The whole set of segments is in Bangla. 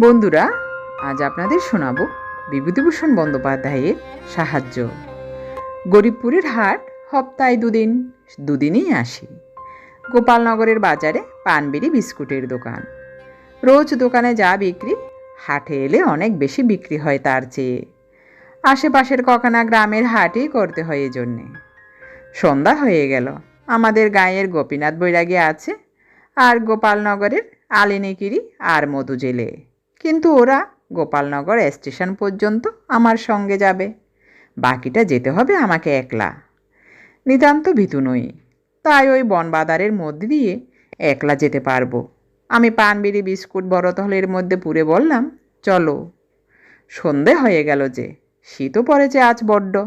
বন্ধুরা, আজ আপনাদের শোনাবো বিভূতিভূষণ বন্দ্যোপাধ্যায়ের সাহায্য। গরিবপুরের হাট সপ্তাহে দুদিন, দুদিনই আসি। গোপালনগরের বাজারে পানবিড়ি বিস্কুটের দোকান। রোজ দোকানে যা বিক্রি, হাটে এলে অনেক বেশি বিক্রি হয় তার চেয়ে। আশেপাশের কখানা গ্রামের হাটই করতে হয় এজন্যে। সন্ধ্যা হয়ে গেল, আমাদের গাঁয়ের গোপীনাথ বৈরাগী আছে আর গোপালনগরের আলিনিকিরি আর মধু জেলে কিন্তু ওরা গোপালনগর স্টেশন পর্যন্ত আমার সঙ্গে যাবে। বাকিটা যেতে হবে আমাকে একলা। নিতান্ত ভীতু নই। তাই ওই বনবাদারের মধ্যে দিয়ে একলা যেতে পারব। আমি পানবিড়ি, বিস্কুট, বড়তলের মধ্যে পুরে বললাম, চলো। সন্ধে হয়ে গেল যে, শীতও পড়েছে আজ বড্ড।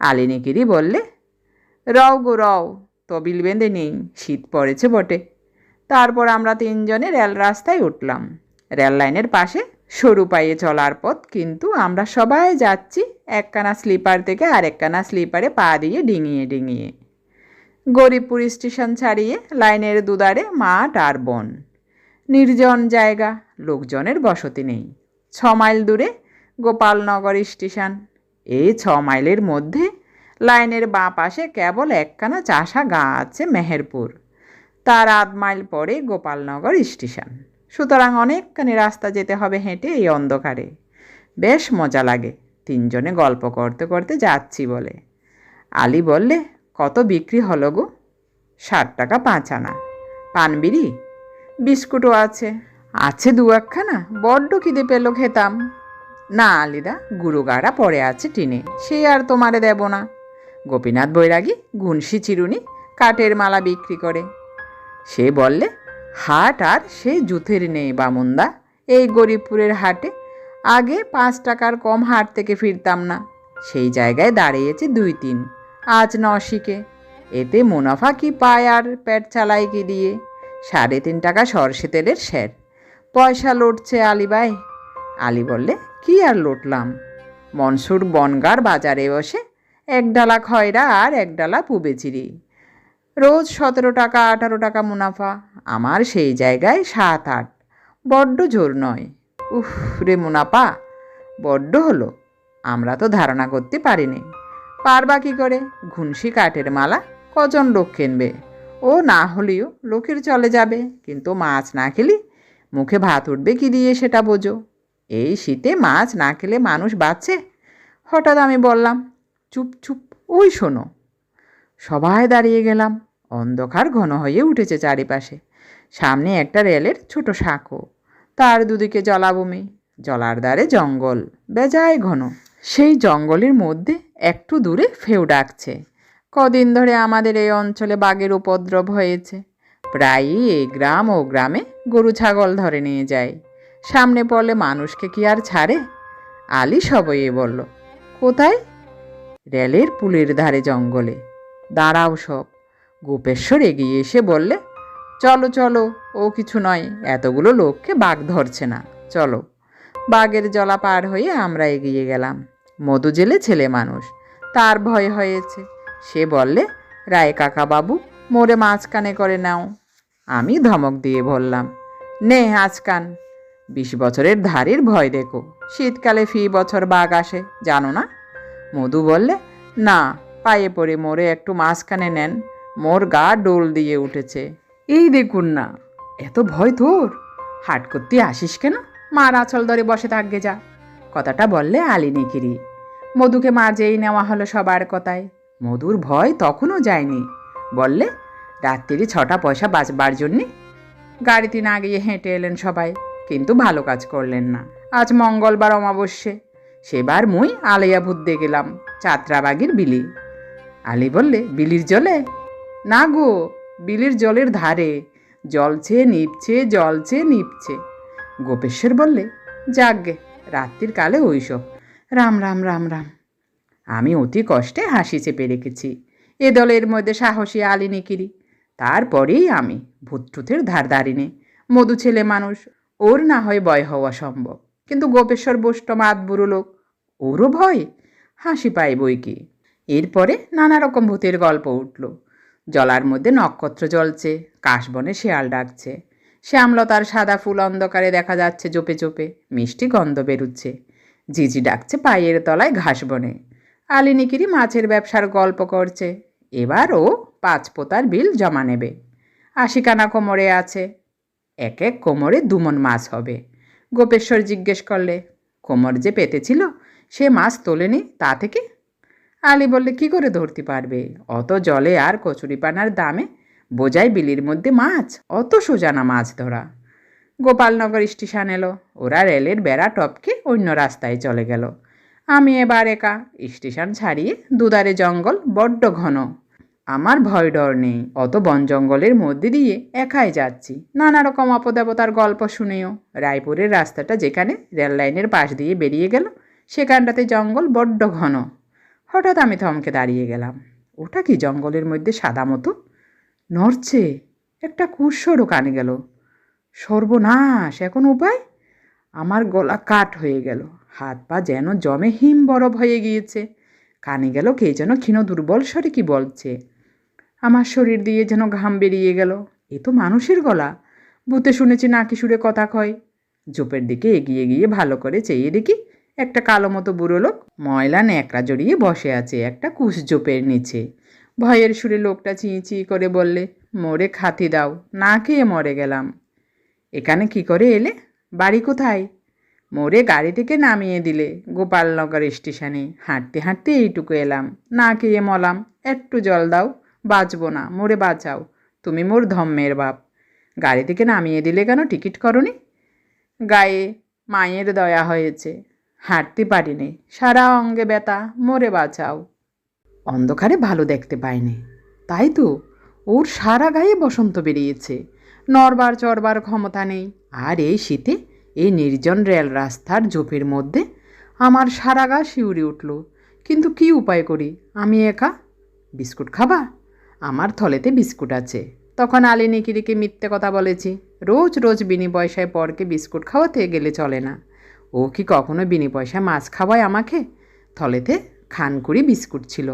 আলিনিকিরি বললে, রও গো রও, তবিল বেঁধে নেই, শীত পড়েছে বটে। তারপর আমরা তিনজনে রেল রাস্তায় উঠলাম। রেল লাইনের পাশে সরু পায়ে চলার পথ, কিন্তু আমরা সবাই যাচ্ছি একখানা স্লিপার থেকে আরেকখানা স্লিপারে পা দিয়ে ডিঙিয়ে ডিঙিয়ে। গরিবপুর স্টেশন ছাড়িয়ে লাইনের দুধারে মাঠ আর বন। নির্জন জায়গা, লোকজনের বসতি নেই। ছ মাইল দূরে গোপালনগর স্টেশন। এই ছ মাইলের মধ্যে লাইনের বাঁ পাশে কেবল একখানা চাষা গা আছে মেহেরপুর। তার আধ মাইল পরে গোপালনগর স্টেশন। সুতরাং অনেকখানি রাস্তা যেতে হবে হেঁটে এই অন্ধকারে। বেশ মজা লাগে, তিনজনে গল্প করতে করতে যাচ্ছি বলে। আলী বললে, কত বিক্রি হলো গো? ষাট টাকা পাঁচ আনা। পানবিড়ি বিস্কুটও আছে। আছে দু একখানা? বড্ড খিদে পেল খেতাম। না আলিদা, গুরুগাড়া পড়ে আছে টিনে, সে আর তোমারে দেব না। গোপীনাথ বৈরাগী, গুনসি চিরুনি, কাঠের মালা বিক্রি করে। সে বললে হাট আর সে জুথের নেই বামুন্দা। এই গরিবপুরের হাটে আগে পাঁচ টাকার কম হাট থেকে ফিরতাম না। সেই জায়গায় দাঁড়িয়েছে দুই তিন। আজ নশিকে। এতে মুনাফা কি পায় আর পেট চালায় কি দিয়ে? সাড়ে তিন টাকা সরষে তেলের স্যার পয়সা লুটছে আলিবাই আলী বললে, কি আর লুটলাম? মনসুর বনগার বাজারে বসে এক ডালা খয়রা আর এক ডালা পুবেচিরি। রোজ সতেরো টাকা, আঠারো টাকা মুনাফা। আমার সেই জায়গায় সাত, আট। বড্ড জোর নয়। উফ রে মুনাফা বড্ড হলো। আমরা তো ধারণা করতে পারিনি। পারবা কি করে? ঘুনসি কাঠের মালা কজন লোক কিনবে? ও না হলেও লোকের চলে যাবে, কিন্তু মাছ না খেলে মুখে ভাত উঠবে কি দিয়ে সেটা বোঝো? এই শীতে মাছ না খেলে মানুষ বাঁচে? হঠাৎ আমি বললাম, চুপ চুপ, ওই শোনো। সবাই দাঁড়িয়ে গেলাম। অন্ধকার ঘন হয়ে উঠেছে চারিপাশে। সামনে একটা রেলের ছোট সাঁকো। তার দুদিকে জলাভূমি। জলার দ্বারে জঙ্গল। বেজায় ঘন। সেই জঙ্গলের মধ্যে একটু দূরে ফেউ ডাকছে। কদিন ধরে আমাদের এই অঞ্চলে বাঘের উপদ্রব হয়েছে। প্রায়ই এই গ্রাম ও গ্রামে গরু ছাগল ধরে নিয়ে যায়। সামনে পড়লে মানুষকে কি আর ছাড়ে? আলী সবই বলল, কোথায়? রেলের পুলের ধারে জঙ্গলে। দাঁড়াও সব। গোপেশ্বর এগিয়ে এসে বললে, চলো চলো, ও কিছু নয়, এতগুলো লোককে বাঘ ধরছে না, চলো। বাঘের জলা পার হয়ে আমরা এগিয়ে গেলাম। মধু জেলে ছেলে মানুষ, তার ভয় হয়েছে। সে বললে, রায় কাকা বাবু মোরে মাঝখানে করে নাও। আমি ধমক দিয়ে বললাম, নে আজকান বিশ বছরের ধারির ভয় দেখো, শীতকালে ফি বছর বাঘ আসে, জানো না? মধু বললে, না পায়ে পড়ে মোরে একটু মাঝখানে নেন, মোর গা ডোল দিয়ে উঠেছে। এই দেখুন না, এত ভয় তোর? হাট করতে আসিস কেন? মার আঁচল ধরে বসে থাকবে যা। কথাটা বললে আলি নিকিরি মধুকে মাঝেই নেওয়া হলো সবার কথায়। মধুর ভয় তখনও যায়নি। বললে রাত্রি ছটা পয়সা বাঁচবার জন্যে? গাড়িতে না গিয়ে হেঁটে এলেন সবাই, কিন্তু ভালো কাজ করলেন না। আজ মঙ্গলবার অমাবস্যে। সেবার মুই আলিয়া ভূত গেলাম, চাত্রাবাগির বিলি। আলী বললে, বিলির জলে? না গো, বিলির জলের ধারে। জলছে, নিপছে জলছে, নিপছে। গোপেশ্বর বললে যাকগে রাত্রির কালে ওইসব। রাম রাম রাম রাম। আমি অতি কষ্টে হাসি চেপে রেখেছি। এ দলের মধ্যে সাহসী আলী নিকিরি। তারপরেই আমি ভূতটুথের ধার দাঁড়িনে মধু ছেলে মানুষ, ওর না হয় ভয় হওয়া সম্ভব। কিন্তু গোপেশ্বর বৈষ্ণব বুড়ো লোক, ওরও ভয়? হাসি পায় বই কি? এরপরে নানা রকম ভূতের গল্প উঠল। জলার মধ্যে নক্ষত্র জ্বলছে, কাশবনে শেয়াল ডাকছে। শ্যামলতার সাদা ফুল অন্ধকারে দেখা যাচ্ছে চোপে চোপে, মিষ্টি গন্ধ বেরুচ্ছে। জিজি ডাকছে পায়ের তলায় ঘাস বনে আলিনিকিরি মাছের ব্যবসার গল্প করছে। এবার ও পাঁচ পোতার বিল জমা নেবে। আশিকানা কোমরে আছে, এক এক কোমরে দুমন মাছ হবে। গোপেশ্বর জিজ্ঞেস করলে, কোমর যে পেতেছিল সে মাছ তোলেনি তা থেকে আলী বললে, কি করে ধরতে পারবে? অত জলে আর কচুরিপানার দামে? বোঝাই বিলির মধ্যে মাছ? অত সোজানা মাছ ধরা? গোপালনগর স্টেশন এলো। ওরা রেলের বেড়া টপকে অন্য রাস্তায় চলে গেল। আমি এবার একা। স্টেশন ছাড়িয়ে দুধারে জঙ্গল বড্ড ঘন। আমার ভয় ডর নেই। অত বন জঙ্গলের মধ্যে দিয়ে একাই যাচ্ছি। নানা রকম অপদেবতার গল্প শুনেও। রায়পুরের রাস্তাটা যেখানে রেল লাইনের পাশ দিয়ে বেরিয়ে গেল, সেখানটাতে জঙ্গল বড্ড ঘন। হঠাৎ আমি থমকে দাঁড়িয়ে গেলাম। ওটা কি জঙ্গলের মধ্যে সাদা মতো? নড়ছে। একটা কুৎসরও কানে গেল। সর্বনাশ, এখন উপায়? আমার গলা কাট হয়ে গেল। হাত পা যেন জমে হিম বরফ হয়ে গিয়েছে। কানে গেল কে যেন ক্ষীণ দুর্বল স্বরে কি বলছে। আমার শরীর দিয়ে যেন ঘাম বেরিয়ে গেল। এ তো মানুষের গলা। বুতে শুনেছি নাকি সুরে কথা কয়। জোপের দিকে এগিয়ে গিয়ে ভালো করে চেয়ে দেখি একটা কালো মতো বুড়ো লোক ময়লা ন্যাকড়া জড়িয়ে বসে আছে একটা কুশ জোপের নিচে। ভয়ের সুরে লোকটা চিঁ চিঁ করে বললে, মরে খাতি দাও, না খেয়ে মরে গেলাম। এখানে কি করে এলে? বাড়ি কোথায়? মোরে গাড়ি থেকে নামিয়ে দিলে, গোপালনগর স্টেশনে। হাঁটতে হাঁটতে এইটুকু এলাম। না খেয়ে মলাম। একটু জল দাও, বাঁচবো না, মোরে বাঁচাও। তুমি মোর ধম্মের বাপ। গাড়ি থেকে নামিয়ে দিলে কেন টিকিট করনি? গায়ে মায়ের দয়া হয়েছে। হাঁটতে পারিনি। সারা অঙ্গে ব্যথা, মরে বাঁচাও। অন্ধকারে ভালো দেখতে পায়নি তাই তো, ওর সারা গায়ে বসন্ত বেরিয়েছে। নরবার চড়বার ক্ষমতা নেই। আর এই শীতে এই নির্জন রেল রাস্তার ঝোপের মধ্যে আমার সারা গা শিউরে উঠল। কিন্তু কি উপায় করি? আমি একা? বিস্কুট খাবা? আমার থলেতে বিস্কুট আছে। তখন আলিনিকিরিকে মিথ্যে কথা বলেছি। রোজ রোজ বিনি পয়সায় পরকে বিস্কুট খাওয়াতে গেলে চলে না। ও কি কখনো বিনি পয়সায় মাছ খাওয়ায় আমাকে? থলেতে খানকুড়ি বিস্কুট ছিল।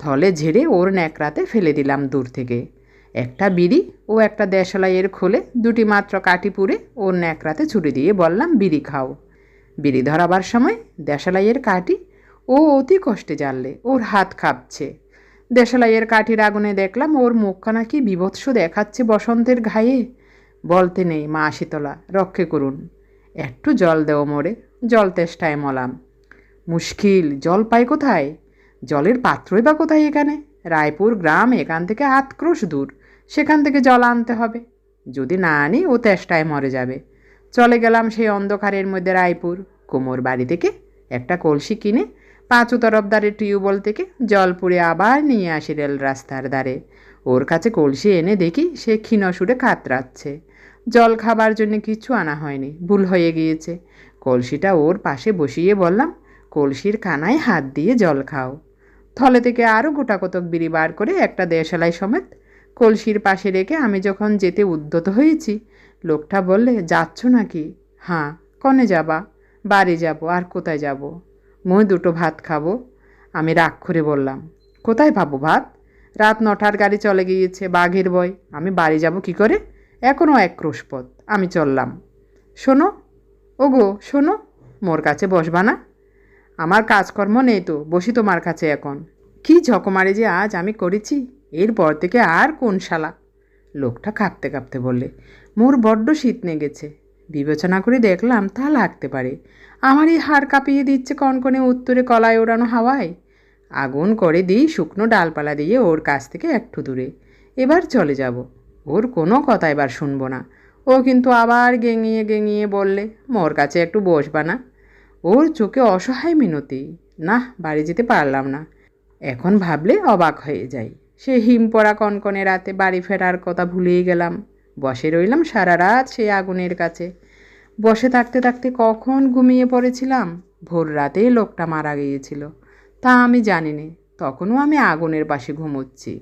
থলে ঝেড়ে ওর ন্যাকড়াতে ফেলে দিলাম দূর থেকে। একটা বিড়ি ও একটা দেশলাইয়ের খোলে দুটি মাত্র কাটি পুড়ে ওর ন্যাকড়াতে ছুটি দিয়ে বললাম, বিড়ি খাও। বিড়ি ধরাবার সময় দেশালাইয়ের কাঠি ও অতি কষ্টে জ্বাললে, ওর হাত কাঁপছে। দেশালাইয়ের কাঠির আগুনে দেখলাম ওর মুখখানা কি বিভৎস দেখাচ্ছে বসন্তের ঘায়ে। বলতে নেই মা শীতলা, রক্ষে করুন। একটু জল দেও মোড়ে জল তেষ্টায় মলাম। মুশকিল, জল পাই কোথায়? জলের পাত্রই বা কোথায় এখানে? রায়পুর গ্রাম এখান থেকে আট ক্রোশ দূর, সেখান থেকে জল আনতে হবে। যদি না আনি, ও তেষ্টায় মরে যাবে। চলে গেলাম সেই অন্ধকারের মধ্যে রায়পুর। কোমর বাড়ি থেকে একটা কলসি কিনে পাঁচু তরফদারের টিউবওয়েল থেকে জল পুড়ে আবার নিয়ে আসি রেল রাস্তার ধারে। ওর কাছে কলসি এনে দেখি সে ক্ষীণ সুরে কাতরাচ্ছে জল খাবার জন্য কিছু আনা হয়নি, ভুল হয়ে গিয়েছে। কলসিটা ওর পাশে বসিয়ে বললাম, কলসির কানায় হাত দিয়ে জল খাও। থলে থেকে আরও গোটা কতক বিড়ি বার করে একটা দেশালাই সমেত কলসির পাশে রেখে আমি যখন যেতে উদ্যত হয়েছি, লোকটা বললে, যাচ্ছ নাকি? হ্যাঁ কনে যাবা? বাড়ি যাব, আর কোথায় যাব? মই দুটো ভাত খাব। আমি রাগ করে বললাম, কোথায় পাবো ভাত? রাত নটার গাড়ি চলে গিয়েছে, বাঘের বয়। আমি বাড়ি যাব কি করে? এখনও এক ক্রোশ পথ আমি চললাম। শোনো, ওগো, শোনো, মোর কাছে বসবা না। আমার কাজকর্ম নেই তো, বসি তোমার কাছে এখন। কি ঝকমারে যে আজ আমি করেছি, এরপর থেকে আর কোন শালা? লোকটা কাঁপতে কাঁপতে বললে, মোর বড্ড শীত নেগেছে। বিবেচনা করে দেখলাম তা লাগতে পারে। আমার এই হাড় কাঁপিয়ে দিচ্ছে কনকনে উত্তরে কলায় ওড়ানো হাওয়ায়। আগুন করে দিই শুকনো ডালপালা দিয়ে ওর কাছ থেকে একটু দূরে। এবার চলে যাব। ওর কোনো কথা এবার শুনব না। ও কিন্তু আবার গেঙিয়ে গেঙিয়ে বললে, মোর কাছে একটু বসবা না? ওর চোখে অসহায় মিনতি। না বাড়ি যেতে পারলাম না। এখন ভাবলে অবাক হয়ে যাই। সে হিম পড়া কনকনে রাতে বাড়ি ফেরার কথা ভুলেই গেলাম। বসে রইলাম সারা রাত সেই আগুনের কাছে। বসে থাকতে থাকতে কখন ঘুমিয়ে পড়েছিলাম? ভোর রাতেই লোকটা মারা গিয়েছিল। তা আমি জানি নে তখনও আমি আগুনের পাশে ঘুমোচ্ছি।